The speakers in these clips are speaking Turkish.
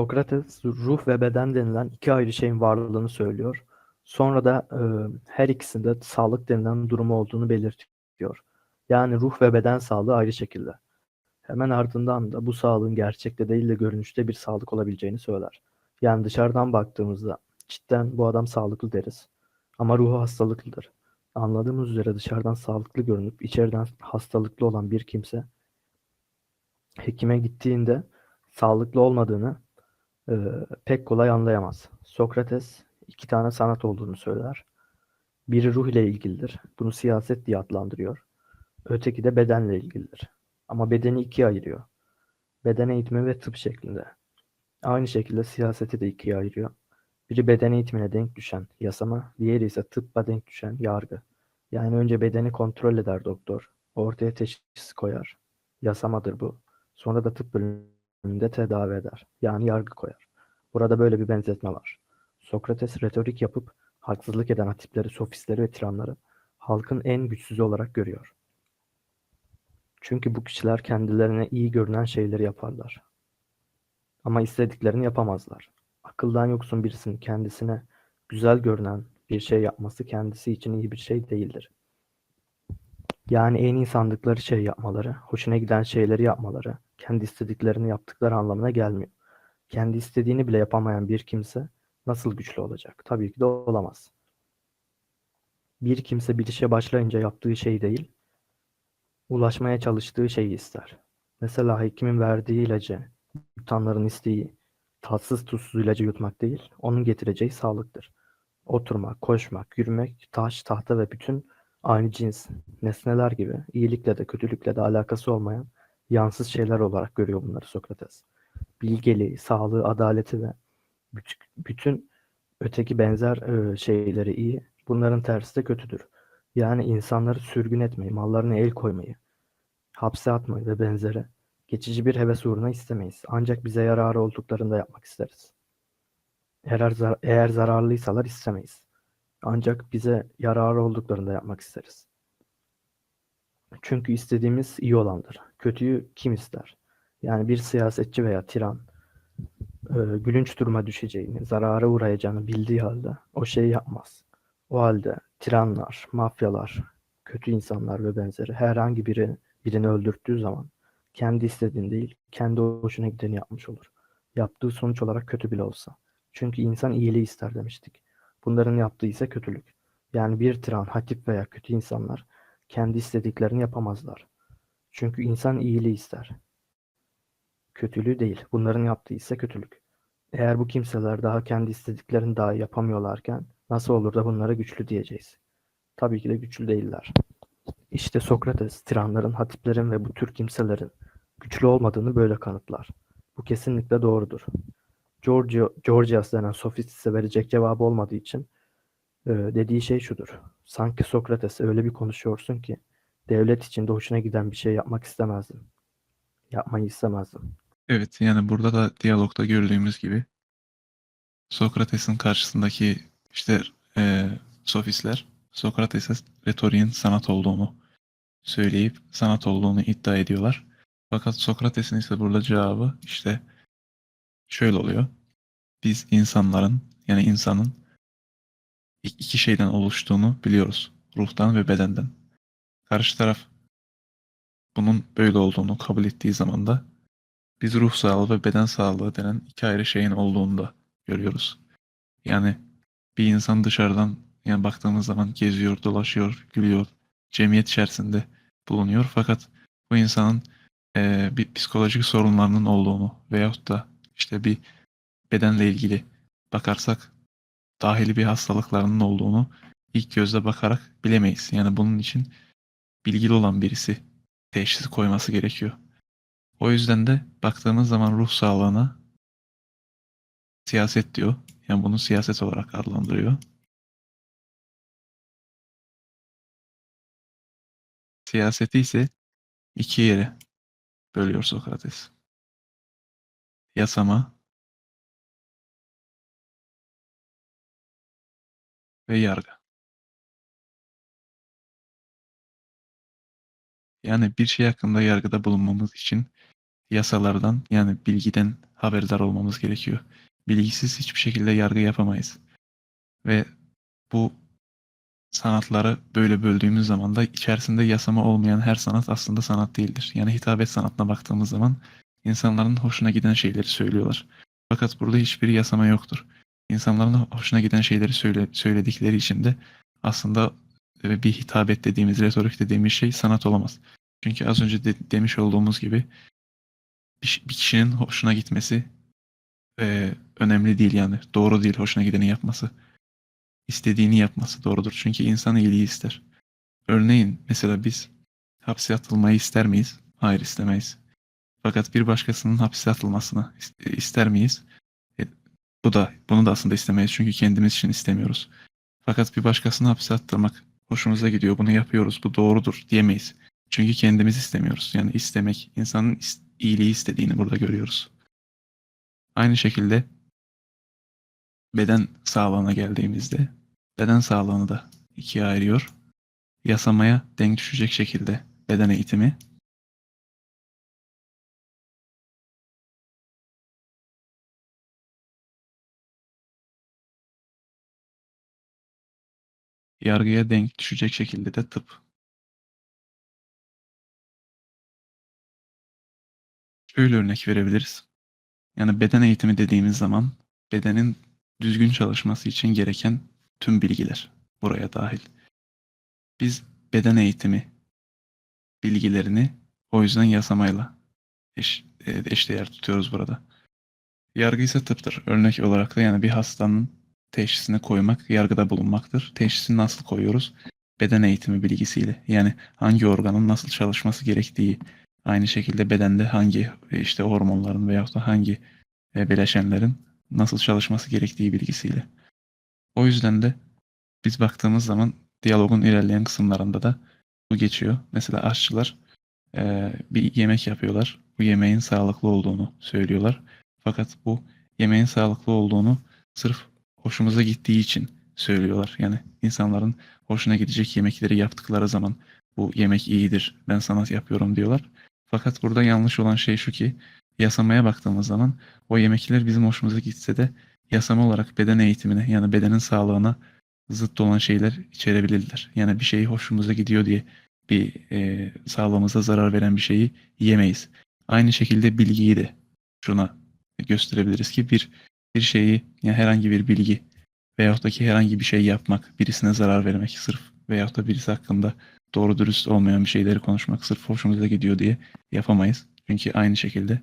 Sokrates ruh ve beden denilen iki ayrı şeyin varlığını söylüyor. Sonra da e, her ikisinde sağlık denilen durumu olduğunu belirtiyor. Yani ruh ve beden sağlığı ayrı şekilde. Hemen ardından da bu sağlığın gerçekte değil de görünüşte bir sağlık olabileceğini söyler. Yani dışarıdan baktığımızda cidden bu adam sağlıklı deriz. Ama ruhu hastalıklıdır. Anladığımız üzere dışarıdan sağlıklı görünüp içeriden hastalıklı olan bir kimse hekime gittiğinde sağlıklı olmadığını e, pek kolay anlayamaz. Sokrates iki tane sanat olduğunu söyler. Biri ruh ile ilgilidir. Bunu siyaset diye adlandırıyor. Öteki de bedenle ilgilidir. Ama bedeni ikiye ayırıyor. Beden eğitimi ve tıp şeklinde. Aynı şekilde siyaseti de ikiye ayırıyor. Biri beden eğitimine denk düşen yasama, diğeri ise tıbba denk düşen yargı. Yani önce bedeni kontrol eder doktor. Ortaya teşhis koyar. Yasamadır bu. Sonra da tıp bölümünde tedavi eder. Yani yargı koyar. Burada böyle bir benzetme var. Sokrates retorik yapıp haksızlık eden hatipleri, sofistleri ve tiranları halkın en güçsüzü olarak görüyor. Çünkü bu kişiler kendilerine iyi görünen şeyleri yaparlar. Ama istediklerini yapamazlar. Akıldan yoksun birisinin kendisine güzel görünen bir şey yapması kendisi için iyi bir şey değildir. Yani en iyi sandıkları şey yapmaları, hoşuna giden şeyleri yapmaları, kendi istediklerini yaptıkları anlamına gelmiyor. Kendi istediğini bile yapamayan bir kimse nasıl güçlü olacak? Tabii ki de olamaz. Bir kimse bir işe başlayınca yaptığı şey değil, ulaşmaya çalıştığı şeyi ister. Mesela hekimin verdiği ilacı, yutanların isteği, tatsız tuzsuz ilacı yutmak değil, onun getireceği sağlıktır. Oturmak, koşmak, yürümek, taş, tahta ve bütün aynı cins nesneler gibi iyilikle de kötülükle de alakası olmayan yansız şeyler olarak görüyor bunları Sokrates. Bilgeliği, sağlığı, adaleti ve bütün öteki benzer e, şeyleri iyi, bunların tersi de kötüdür. Yani insanları sürgün etmeyi, mallarına el koymayı, hapse atmayı ve benzeri geçici bir heves uğruna istemeyiz. Ancak bize yararı olduklarında yapmak isteriz. Eğer, zar eğer zararlıysalar istemeyiz. Ancak bize yararı olduklarında yapmak isteriz. Çünkü istediğimiz iyi olandır. Kötüyü kim ister? Yani bir siyasetçi veya tiran e, gülünç duruma düşeceğini, zarara uğrayacağını bildiği halde o şeyi yapmaz. O halde tiranlar, mafyalar, kötü insanlar ve benzeri herhangi biri birini öldürttüğü zaman kendi istediğini değil, kendi hoşuna gideni yapmış olur. Yaptığı sonuç olarak kötü bile olsa. Çünkü insan iyiliği ister demiştik. Bunların yaptığı ise kötülük. Yani bir tiran, hatip veya kötü insanlar kendi istediklerini yapamazlar. Çünkü insan iyiliği ister. Kötülüğü değil. Bunların yaptığı ise kötülük. Eğer bu kimseler daha kendi istediklerini daha yapamıyorlarken nasıl olur da bunlara güçlü diyeceğiz? Tabii ki de güçlü değiller. İşte Sokrates, tiranların, hatiplerin ve bu tür kimselerin güçlü olmadığını böyle kanıtlar. Bu kesinlikle doğrudur. Giorgio, Georgias denen sofist ise verecek cevabı olmadığı için dediği şey şudur. Sanki Sokrates öyle bir konuşuyorsun ki devlet içinde hoşuna giden bir şey yapmak istemezdim. Yapmayı istemezdim. Evet yani burada da diyalogda gördüğümüz gibi Sokrates'in karşısındaki işte e, sofistler Sokrates'e retoriğin sanat olduğunu söyleyip sanat olduğunu iddia ediyorlar. Fakat Sokrates'in ise burada cevabı işte şöyle oluyor. Biz insanların yani insanın iki şeyden oluştuğunu biliyoruz. Ruhtan ve bedenden. Karşı taraf bunun böyle olduğunu kabul ettiği zaman da biz ruh sağlığı ve beden sağlığı denen iki ayrı şeyin olduğunu da görüyoruz. Yani bir insan dışarıdan yani baktığımız zaman geziyor, dolaşıyor, gülüyor, cemiyet içerisinde bulunuyor. Fakat bu insanın e, bir psikolojik sorunlarının olduğunu veyahut da işte bir bedenle ilgili bakarsak dahili bir hastalıklarının olduğunu ilk gözle bakarak bilemeyiz. Yani bunun için bilgili olan birisi teşhisi koyması gerekiyor. O yüzden de baktığımız zaman ruh sağlığına siyaset diyor. Yani bunu siyaset olarak adlandırıyor. Siyaseti ise iki yere bölüyor Sokrates. Yasama ve yargı. Yani bir şey hakkında yargıda bulunmamız için yasalardan yani bilgiden haberdar olmamız gerekiyor. Bilgisiz hiçbir şekilde yargı yapamayız. Ve bu sanatları böyle böldüğümüz zaman da içerisinde yasama olmayan her sanat aslında sanat değildir. Yani hitabet sanatına baktığımız zaman insanların hoşuna giden şeyleri söylüyorlar. Fakat burada hiçbir yasama yoktur. İnsanların hoşuna giden şeyleri söyle, söyledikleri için de aslında bir hitabet dediğimiz, retorik dediğimiz şey sanat olamaz. Çünkü az önce de- demiş olduğumuz gibi bir, kişinin hoşuna gitmesi e, önemli değil yani. Doğru değil hoşuna gideni yapması. İstediğini yapması doğrudur. Çünkü insan iyiliği ister. Örneğin mesela biz hapse atılmayı ister miyiz? Hayır istemeyiz. Fakat bir başkasının hapse atılmasını is- ister miyiz? E, bu da bunu da aslında istemeyiz çünkü kendimiz için istemiyoruz. Fakat bir başkasını hapse attırmak hoşumuza gidiyor. Bunu yapıyoruz. Bu doğrudur diyemeyiz. Çünkü kendimiz istemiyoruz. Yani istemek, insanın iyiliği istediğini burada görüyoruz. Aynı şekilde beden sağlığına geldiğimizde beden sağlığını da ikiye ayırıyor. Yasamaya denk düşecek şekilde beden eğitimi yargıya denk düşecek şekilde de tıp. Şöyle örnek verebiliriz. Yani beden eğitimi dediğimiz zaman bedenin düzgün çalışması için gereken tüm bilgiler buraya dahil. Biz beden eğitimi bilgilerini o yüzden yasamayla eş, e, eşdeğer tutuyoruz burada. Yargı ise tıptır. Örnek olarak da yani bir hastanın teşhisini koymak yargıda bulunmaktır. Teşhisi nasıl koyuyoruz? Beden eğitimi bilgisiyle. Yani hangi organın nasıl çalışması gerektiği, aynı şekilde bedende hangi e, işte hormonların veyahut da hangi e, bileşenlerin nasıl çalışması gerektiği bilgisiyle. O yüzden de biz baktığımız zaman diyalogun ilerleyen kısımlarında da bu geçiyor. Mesela aşçılar e, bir yemek yapıyorlar. Bu yemeğin sağlıklı olduğunu söylüyorlar. Fakat bu yemeğin sağlıklı olduğunu sırf hoşumuza gittiği için söylüyorlar. Yani insanların hoşuna gidecek yemekleri yaptıkları zaman bu yemek iyidir, ben sanat yapıyorum diyorlar. Fakat burada yanlış olan şey şu ki yasamaya baktığımız zaman o yemekler bizim hoşumuza gitse de yasama olarak beden eğitimine yani bedenin sağlığına zıt olan şeyler içerebilirler. Yani bir şey hoşumuza gidiyor diye bir e, sağlığımıza zarar veren bir şeyi yemeyiz. Aynı şekilde bilgiyi de şuna gösterebiliriz ki bir bir şeyi yani herhangi bir bilgi veyahut da ki herhangi bir şey yapmak, birisine zarar vermek sırf veyahut da birisi hakkında doğru dürüst olmayan bir şeyleri konuşmak sırf hoşumuza gidiyor diye yapamayız. Çünkü aynı şekilde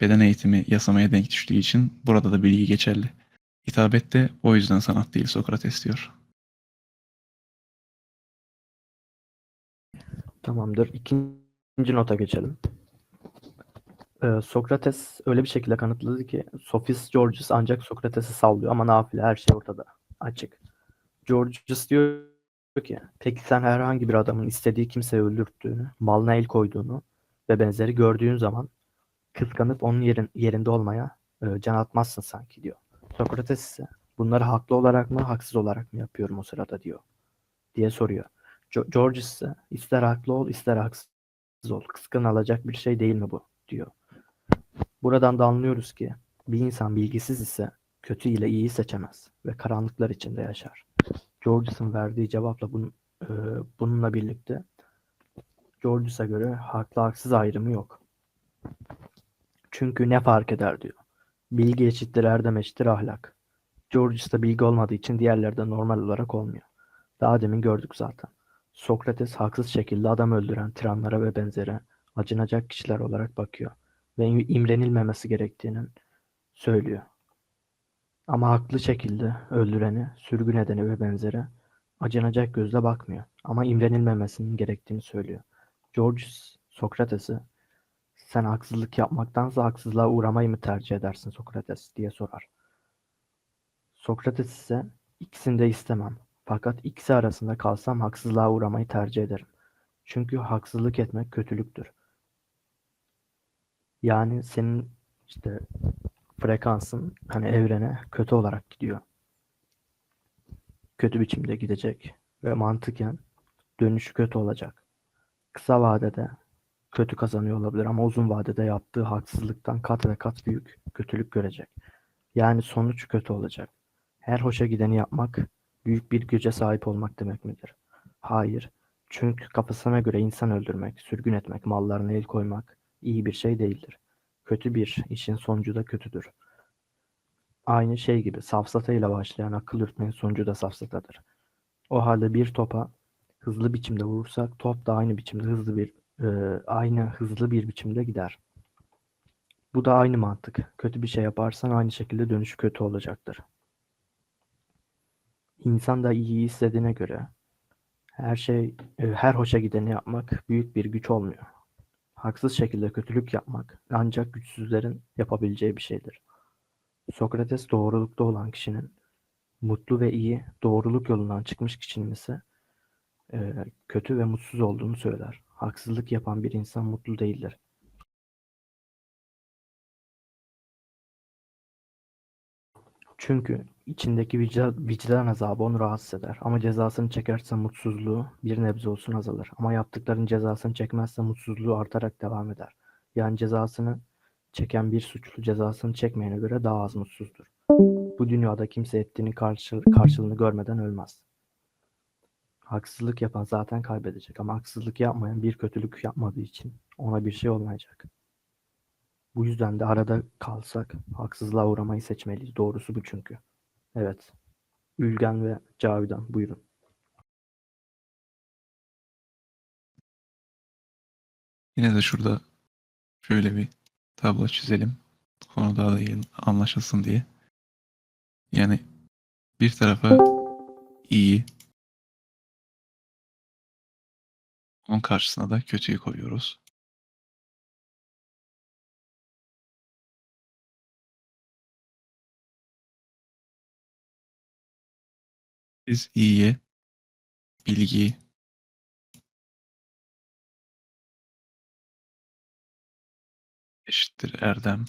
beden eğitimi yasamaya denk düştüğü için burada da bilgi geçerli. Hitabet o yüzden sanat değil Sokrates diyor. Tamamdır. İkinci nota geçelim. Sokrates öyle bir şekilde kanıtladı ki Sophist Georgius ancak Sokrates'i sallıyor ama nafile her şey ortada. Açık. Georgius diyor ki peki sen herhangi bir adamın istediği kimseyi öldürttüğünü, malına el koyduğunu ve benzeri gördüğün zaman kıskanıp onun yerin, yerinde olmaya e, can atmazsın sanki diyor. Sokrates ise bunları haklı olarak mı haksız olarak mı yapıyorum o sırada diyor diye soruyor. Jo- Georgius ise ister haklı ol ister haksız ol. Kıskan alacak bir şey değil mi bu diyor. Buradan da anlıyoruz ki bir insan bilgisiz ise kötü ile iyiyi seçemez ve karanlıklar içinde yaşar. Georgius'un verdiği cevapla bunun, e, bununla birlikte Georgius'a göre haklı haksız ayrımı yok. Çünkü ne fark eder diyor. Bilgi eşittir erdem eşittir ahlak. Georgius'ta bilgi olmadığı için diğerleri de normal olarak olmuyor. Daha demin gördük zaten. Sokrates haksız şekilde adam öldüren tiranlara ve benzeri acınacak kişiler olarak bakıyor ve imrenilmemesi gerektiğini söylüyor. Ama haklı şekilde öldüreni, sürgün edeni ve benzeri acınacak gözle bakmıyor ama imrenilmemesinin gerektiğini söylüyor. Georgius Sokrates'i sen haksızlık yapmaktansa haksızlığa uğramayı mı tercih edersin Sokrates diye sorar. Sokrates ise ikisini de istemem. Fakat ikisi arasında kalsam haksızlığa uğramayı tercih ederim. Çünkü haksızlık etmek kötülüktür. Yani senin işte frekansın hani evrene kötü olarak gidiyor. Kötü biçimde gidecek ve mantıken dönüşü kötü olacak. Kısa vadede kötü kazanıyor olabilir ama uzun vadede yaptığı haksızlıktan kat ve kat büyük kötülük görecek. Yani sonuç kötü olacak. Her hoşa gideni yapmak büyük bir güce sahip olmak demek midir? Hayır. Çünkü kafasına göre insan öldürmek, sürgün etmek, mallarına el koymak iyi bir şey değildir. Kötü bir işin sonucu da kötüdür. Aynı şey gibi safsatayla başlayan akıl yürütmenin sonucu da safsatadır. O halde bir topa hızlı biçimde vurursak top da aynı biçimde hızlı bir e, aynı hızlı bir biçimde gider. Bu da aynı mantık. Kötü bir şey yaparsan aynı şekilde dönüşü kötü olacaktır. İnsan da iyi istediğine göre her şey e, her hoşa gideni yapmak büyük bir güç olmuyor. Haksız şekilde kötülük yapmak ancak güçsüzlerin yapabileceği bir şeydir. Sokrates doğrulukta olan kişinin mutlu ve iyi doğruluk yolundan çıkmış kişinin ise e, kötü ve mutsuz olduğunu söyler. Haksızlık yapan bir insan mutlu değildir. Çünkü içindeki vicdan, vicdan azabı onu rahatsız eder. Ama cezasını çekerse mutsuzluğu bir nebze olsun azalır. Ama yaptıkların cezasını çekmezse mutsuzluğu artarak devam eder. Yani cezasını çeken bir suçlu cezasını çekmeyene göre daha az mutsuzdur. Bu dünyada kimse ettiğinin karşı, karşılığını görmeden ölmez. Haksızlık yapan zaten kaybedecek ama haksızlık yapmayan bir kötülük yapmadığı için ona bir şey olmayacak. Bu yüzden de arada kalsak haksızlığa uğramayı seçmeliyiz. Doğrusu bu çünkü. Evet. Ülgen ve Cavidan buyurun. Yine de şurada şöyle bir tablo çizelim. Konu daha da iyi anlaşılsın diye. Yani bir tarafa iyi, onun karşısına da kötüyü koyuyoruz. Biz iyiye bilgiyi eşittir erdem.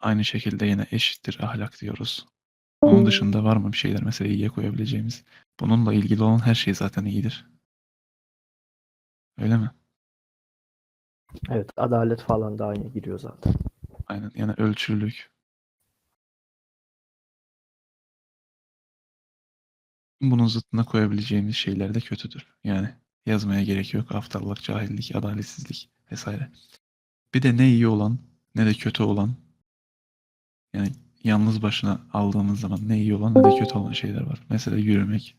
Aynı şekilde yine eşittir ahlak diyoruz. Onun dışında var mı bir şeyler mesela iyiye koyabileceğimiz? Bununla ilgili olan her şey zaten iyidir. Öyle mi? Evet, adalet falan da aynı giriyor zaten. Aynen. Yani ölçülülük. Bunun zıttına koyabileceğimiz şeyler de kötüdür. Yani yazmaya gerek yok. Aptallık, cahillik, adaletsizlik vesaire. Bir de ne iyi olan ne de kötü olan yani yalnız başına aldığımız zaman ne iyi olan ne de kötü olan şeyler var. Mesela yürümek.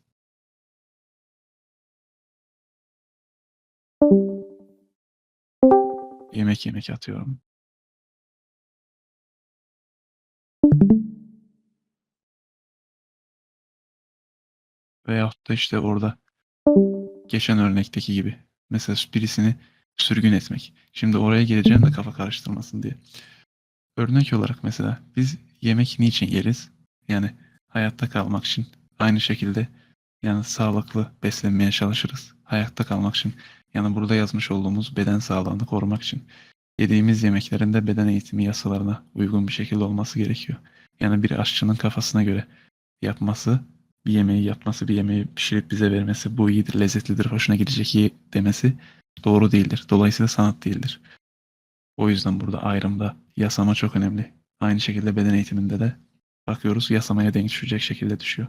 Yemek yemek atıyorum. Veyahut da işte orada geçen örnekteki gibi. Mesela birisini sürgün etmek. Şimdi oraya geleceğim de kafa karıştırmasın diye. Örnek olarak mesela biz yemek niçin yeriz? Yani hayatta kalmak için. Aynı şekilde yani sağlıklı beslenmeye çalışırız. Hayatta kalmak için. Yani burada yazmış olduğumuz beden sağlığını korumak için. Yediğimiz yemeklerin de beden eğitimi yasalarına uygun bir şekilde olması gerekiyor. Yani bir aşçının kafasına göre yapması, bir yemeği yapması, bir yemeği pişirip bize vermesi, bu iyidir, lezzetlidir, hoşuna gidecek iyi demesi doğru değildir. Dolayısıyla sanat değildir. O yüzden burada ayrımda yasama çok önemli. Aynı şekilde beden eğitiminde de bakıyoruz yasamaya denk düşecek şekilde düşüyor.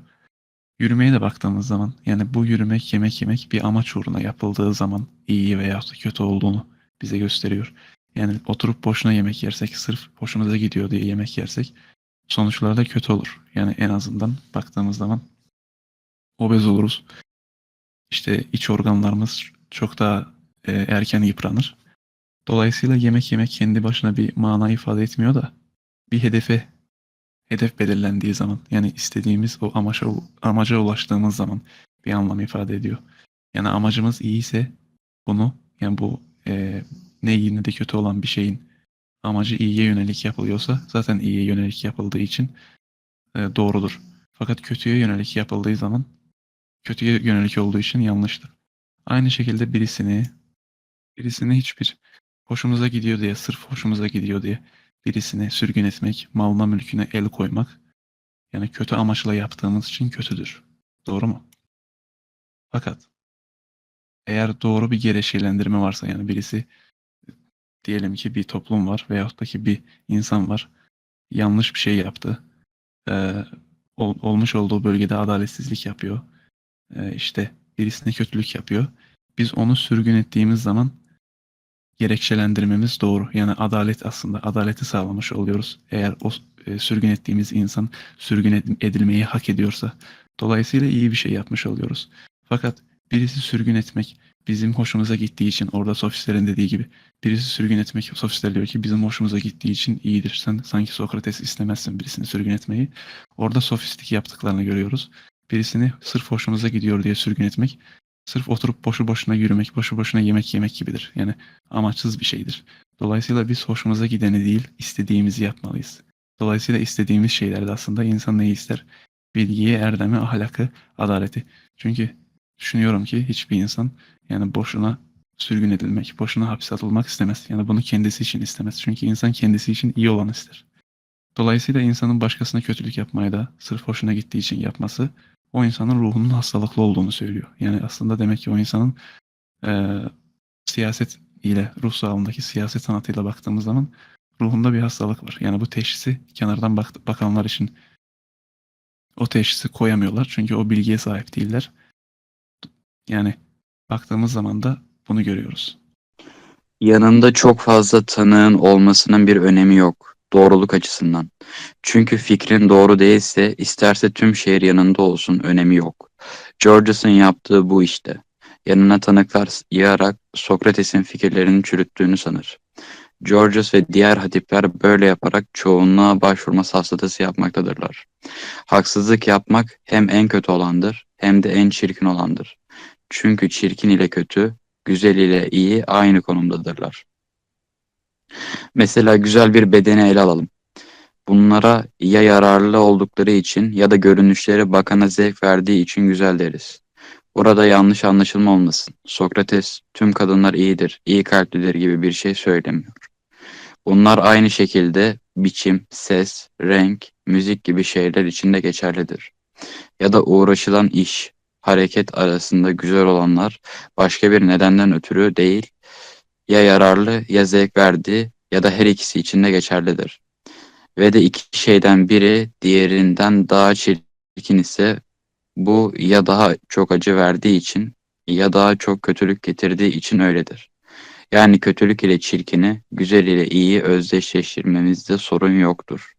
Yürümeye de baktığımız zaman yani bu yürümek, yemek yemek bir amaç uğruna yapıldığı zaman iyi veya kötü olduğunu bize gösteriyor. Yani oturup boşuna yemek yersek, sırf hoşumuza gidiyor diye yemek yersek sonuçları da kötü olur. Yani en azından baktığımız zaman obez oluruz. İşte iç organlarımız çok daha e, erken yıpranır. Dolayısıyla yemek yemek kendi başına bir mana ifade etmiyor da bir hedefe hedef belirlendiği zaman yani istediğimiz o amaca, amaca ulaştığımız zaman bir anlam ifade ediyor. Yani amacımız iyi ise bunu yani bu e, ne iyi ne de kötü olan bir şeyin amacı iyiye yönelik yapılıyorsa zaten iyiye yönelik yapıldığı için e, doğrudur. Fakat kötüye yönelik yapıldığı zaman kötüye yönelik olduğu için yanlıştır. Aynı şekilde birisini birisini hiçbir hoşumuza gidiyor diye, sırf hoşumuza gidiyor diye birisine sürgün etmek, malına mülküne el koymak yani kötü amaçla yaptığımız için kötüdür. Doğru mu? Fakat eğer doğru bir gerekçelendirme varsa yani birisi diyelim ki bir toplum var veyahut da ki bir insan var yanlış bir şey yaptı. Ee, ol- olmuş olduğu bölgede adaletsizlik yapıyor. Ee, işte birisine kötülük yapıyor. Biz onu sürgün ettiğimiz zaman gerekçelendirmemiz doğru. Yani adalet aslında adaleti sağlamış oluyoruz. Eğer o e, sürgün ettiğimiz insan sürgün ed- edilmeyi hak ediyorsa. Dolayısıyla iyi bir şey yapmış oluyoruz. Fakat birisi sürgün etmek bizim hoşumuza gittiği için orada sofistlerin dediği gibi birisi sürgün etmek sofistler diyor ki bizim hoşumuza gittiği için iyidir. Sen sanki Sokrates istemezsin birisini sürgün etmeyi. Orada sofistik yaptıklarını görüyoruz. Birisini sırf hoşumuza gidiyor diye sürgün etmek sırf oturup boşu boşuna yürümek, boşu boşuna yemek yemek gibidir. Yani amaçsız bir şeydir. Dolayısıyla biz hoşumuza gideni değil, istediğimizi yapmalıyız. Dolayısıyla istediğimiz şeylerde aslında insan neyi ister? Bilgiyi, erdemi, ahlakı, adaleti. Çünkü düşünüyorum ki hiçbir insan yani boşuna sürgün edilmek, boşuna hapse atılmak istemez. Yani bunu kendisi için istemez. Çünkü insan kendisi için iyi olan ister. Dolayısıyla insanın başkasına kötülük yapmayı da sırf hoşuna gittiği için yapması o insanın ruhunun hastalıklı olduğunu söylüyor. Yani aslında demek ki o insanın eee, siyaset ile ruh sağlığındaki siyaset sanatıyla baktığımız zaman ruhunda bir hastalık var. Yani bu teşhisi kenardan bak- bakanlar için o teşhisi koyamıyorlar. Çünkü o bilgiye sahip değiller. Yani baktığımız zaman da bunu görüyoruz. Yanında çok fazla tanığın olmasının bir önemi yok doğruluk açısından. Çünkü fikrin doğru değilse isterse tüm şehir yanında olsun önemi yok. Georges'ın yaptığı bu işte. Yanına tanıklar yığarak Sokrates'in fikirlerini çürüttüğünü sanır. Georges ve diğer hatipler böyle yaparak çoğunluğa başvurma safsatası yapmaktadırlar. Haksızlık yapmak hem en kötü olandır hem de en çirkin olandır. Çünkü çirkin ile kötü, güzel ile iyi aynı konumdadırlar. Mesela güzel bir bedeni ele alalım. Bunlara ya yararlı oldukları için ya da görünüşleri bakana zevk verdiği için güzel deriz. Burada yanlış anlaşılma olmasın. Sokrates tüm kadınlar iyidir, iyi kalplidir gibi bir şey söylemiyor. Bunlar aynı şekilde biçim, ses, renk, müzik gibi şeyler için de geçerlidir. Ya da uğraşılan iş, hareket arasında güzel olanlar başka bir nedenden ötürü değil, ya yararlı ya zevk verdiği ya da her ikisi için de geçerlidir. Ve de iki şeyden biri diğerinden daha çirkin ise bu ya daha çok acı verdiği için ya daha çok kötülük getirdiği için öyledir. Yani kötülük ile çirkini, güzel ile iyiyi özdeşleştirmemizde sorun yoktur.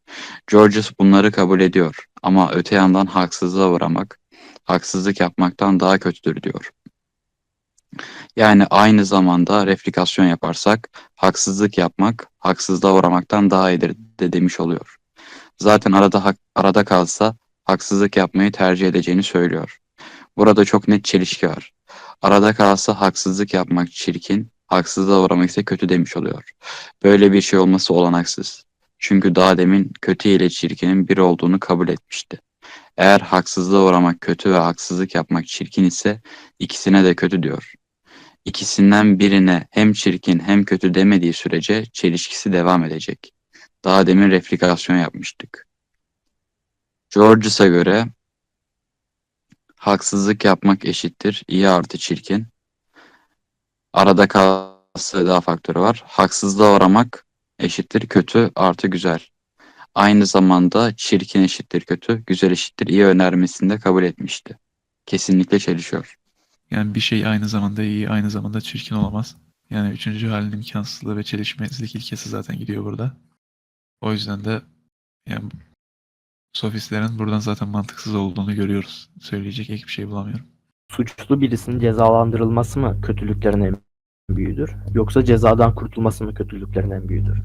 Georges bunları kabul ediyor ama öte yandan haksızlığa uğramak, haksızlık yapmaktan daha kötüdür diyor. Yani aynı zamanda replikasyon yaparsak haksızlık yapmak haksızlığa uğramaktan daha iyidir de demiş oluyor. Zaten arada hak- arada kalsa haksızlık yapmayı tercih edeceğini söylüyor. Burada çok net çelişki var. Arada kalsa haksızlık yapmak çirkin, haksızlığa uğramak ise kötü demiş oluyor. Böyle bir şey olması olanaksız. Çünkü daha demin kötü ile çirkinin bir olduğunu kabul etmişti. Eğer haksızlığa uğramak kötü ve haksızlık yapmak çirkin ise ikisine de kötü diyor. İkisinden birine hem çirkin hem kötü demediği sürece çelişkisi devam edecek. Daha demin replikasyon yapmıştık. Georges'a göre haksızlık yapmak eşittir iyi artı çirkin. Arada kalsa daha faktörü var. Haksızlığa uğramak eşittir kötü artı güzel. Aynı zamanda çirkin eşittir kötü, güzel eşittir iyi önermesini de kabul etmişti. Kesinlikle çelişiyor. Yani bir şey aynı zamanda iyi, aynı zamanda çirkin olamaz. Yani üçüncü halin imkansızlığı ve çelişmezlik ilkesi zaten gidiyor burada. O yüzden de yani sofistlerin buradan zaten mantıksız olduğunu görüyoruz. Söyleyecek ek bir şey bulamıyorum. Suçlu birisinin cezalandırılması mı kötülüklerin en büyüğüdür? Yoksa cezadan kurtulması mı kötülüklerin en büyüğüdür?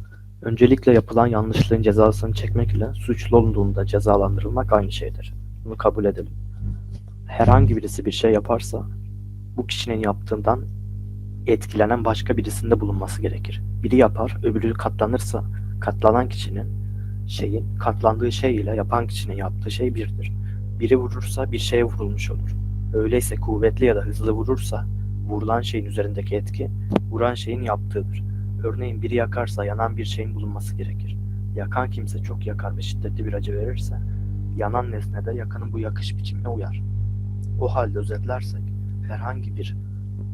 Öncelikle yapılan yanlışlığın cezasını çekmek ile suçlu olduğunda cezalandırılmak aynı şeydir. Bunu kabul edelim. Herhangi birisi bir şey yaparsa bu kişinin yaptığından etkilenen başka birisinde bulunması gerekir. Biri yapar, öbürü katlanırsa katlanan kişinin şeyin katlandığı şey ile yapan kişinin yaptığı şey birdir. Biri vurursa bir şeye vurulmuş olur. Öyleyse kuvvetli ya da hızlı vurursa vurulan şeyin üzerindeki etki vuran şeyin yaptığıdır. Örneğin biri yakarsa yanan bir şeyin bulunması gerekir. Yakan kimse çok yakar ve şiddetli bir acı verirse yanan nesne de yakanın bu yakış biçimine uyar. O halde özetlersek herhangi bir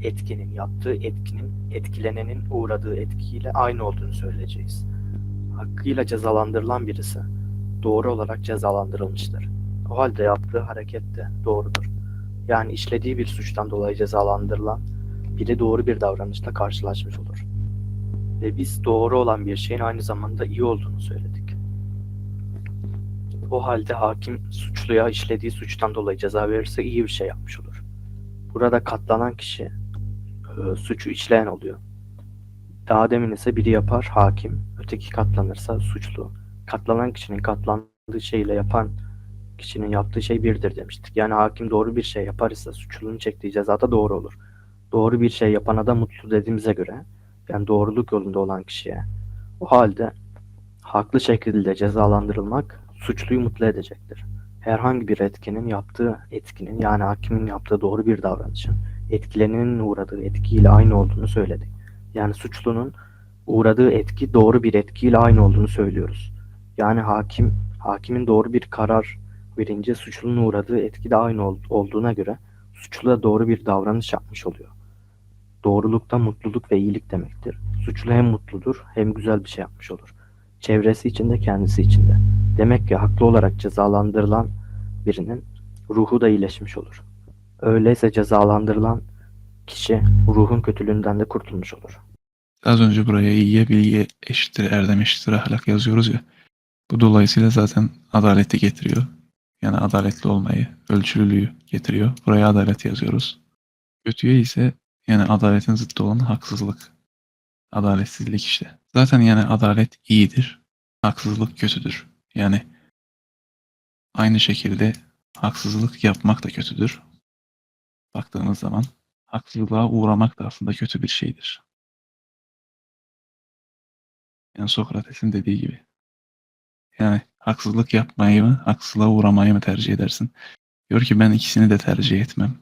etkinin yaptığı etkinin etkilenenin uğradığı etkiyle aynı olduğunu söyleyeceğiz. Hakkıyla cezalandırılan birisi doğru olarak cezalandırılmıştır. O halde yaptığı hareket de doğrudur. Yani işlediği bir suçtan dolayı cezalandırılan biri doğru bir davranışla karşılaşmış olur. Ve biz doğru olan bir şeyin aynı zamanda iyi olduğunu söyledik. O halde hakim suçluya işlediği suçtan dolayı ceza verirse iyi bir şey yapmış olur. Burada katlanan kişi e, suçu işleyen oluyor. Daha demin ise biri yapar hakim, öteki katlanırsa suçlu. Katlanan kişinin katlandığı şeyle yapan kişinin yaptığı şey birdir demiştik. Yani hakim doğru bir şey yapar ise suçlunun çektiği ceza da doğru olur. Doğru bir şey yapana da mutlu dediğimize göre yani doğruluk yolunda olan kişiye o halde haklı şekilde cezalandırılmak suçluyu mutlu edecektir. Herhangi bir etkinin yaptığı etkinin yani hakimin yaptığı doğru bir davranışın etkilenenin uğradığı etkiyle aynı olduğunu söyledik. Yani suçlunun uğradığı etki doğru bir etkiyle aynı olduğunu söylüyoruz. Yani hakim hakimin doğru bir karar verince suçlunun uğradığı etki de aynı ol- olduğuna göre suçlu da doğru bir davranış yapmış oluyor. Doğrulukta mutluluk ve iyilik demektir. Suçlu hem mutludur hem güzel bir şey yapmış olur. Çevresi için de kendisi için de. Demek ki haklı olarak cezalandırılan birinin ruhu da iyileşmiş olur. Öyleyse cezalandırılan kişi ruhun kötülüğünden de kurtulmuş olur. Az önce buraya iyiye bilgi eşittir erdem eşittir ahlak yazıyoruz ya. Bu dolayısıyla zaten adaleti getiriyor. Yani adaletli olmayı, ölçülülüğü getiriyor. Buraya adalet yazıyoruz. Kötüye ise yani adaletin zıttı olan haksızlık. Adaletsizlik işte. Zaten yani adalet iyidir. Haksızlık kötüdür. Yani aynı şekilde haksızlık yapmak da kötüdür. Baktığınız zaman haksızlığa uğramak da aslında kötü bir şeydir. Yani Sokrates'in dediği gibi. Yani haksızlık yapmayı mı, haksızlığa uğramayı mı tercih edersin? Diyor ki ben ikisini de tercih etmem.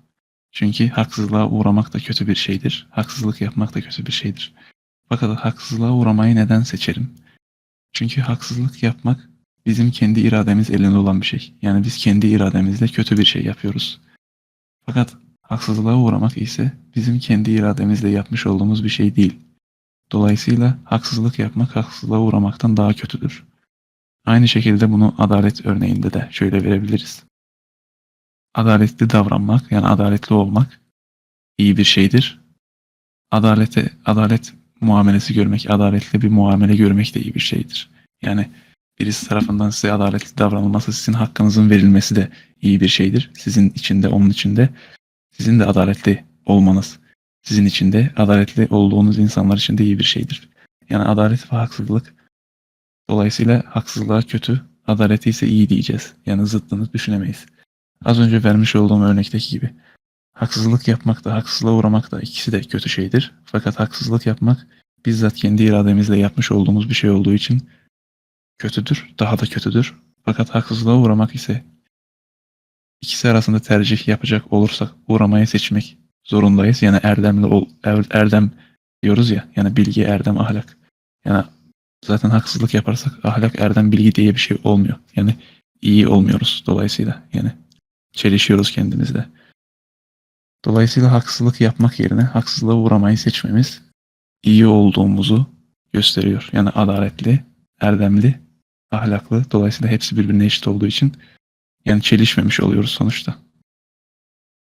Çünkü haksızlığa uğramak da kötü bir şeydir. Haksızlık yapmak da kötü bir şeydir. Fakat haksızlığa uğramayı neden seçerim? Çünkü haksızlık yapmak bizim kendi irademiz elinde olan bir şey. Yani biz kendi irademizle kötü bir şey yapıyoruz. Fakat haksızlığa uğramak ise bizim kendi irademizle yapmış olduğumuz bir şey değil. Dolayısıyla haksızlık yapmak haksızlığa uğramaktan daha kötüdür. Aynı şekilde bunu adalet örneğinde de şöyle verebiliriz. Adaletli davranmak yani adaletli olmak iyi bir şeydir. Adalete adalet muamelesi görmek, adaletli bir muamele görmek de iyi bir şeydir. Yani birisi tarafından size adaletli davranılması, sizin hakkınızın verilmesi de iyi bir şeydir. Sizin içinde, onun içinde sizin de adaletli olmanız sizin için de adaletli olduğunuz insanlar için de iyi bir şeydir. Yani adalet ve haksızlık dolayısıyla haksızlığa kötü, adaleti ise iyi diyeceğiz. Yani zıttını düşünemeyiz. Az önce vermiş olduğum örnekteki gibi. Haksızlık yapmak da haksızlığa uğramak da ikisi de kötü şeydir. Fakat haksızlık yapmak bizzat kendi irademizle yapmış olduğumuz bir şey olduğu için kötüdür, daha da kötüdür. Fakat haksızlığa uğramak ise ikisi arasında tercih yapacak olursak uğramayı seçmek zorundayız. Yani erdemli ol, er- erdem diyoruz ya. Yani bilgi, erdem, ahlak. Yani zaten haksızlık yaparsak ahlak, erdem, bilgi diye bir şey olmuyor. Yani iyi olmuyoruz dolayısıyla. Yani çelişiyoruz kendimizle. Dolayısıyla haksızlık yapmak yerine haksızlığa uğramayı seçmemiz iyi olduğumuzu gösteriyor. Yani adaletli, erdemli, ahlaklı. Dolayısıyla hepsi birbirine eşit olduğu için yani çelişmemiş oluyoruz sonuçta.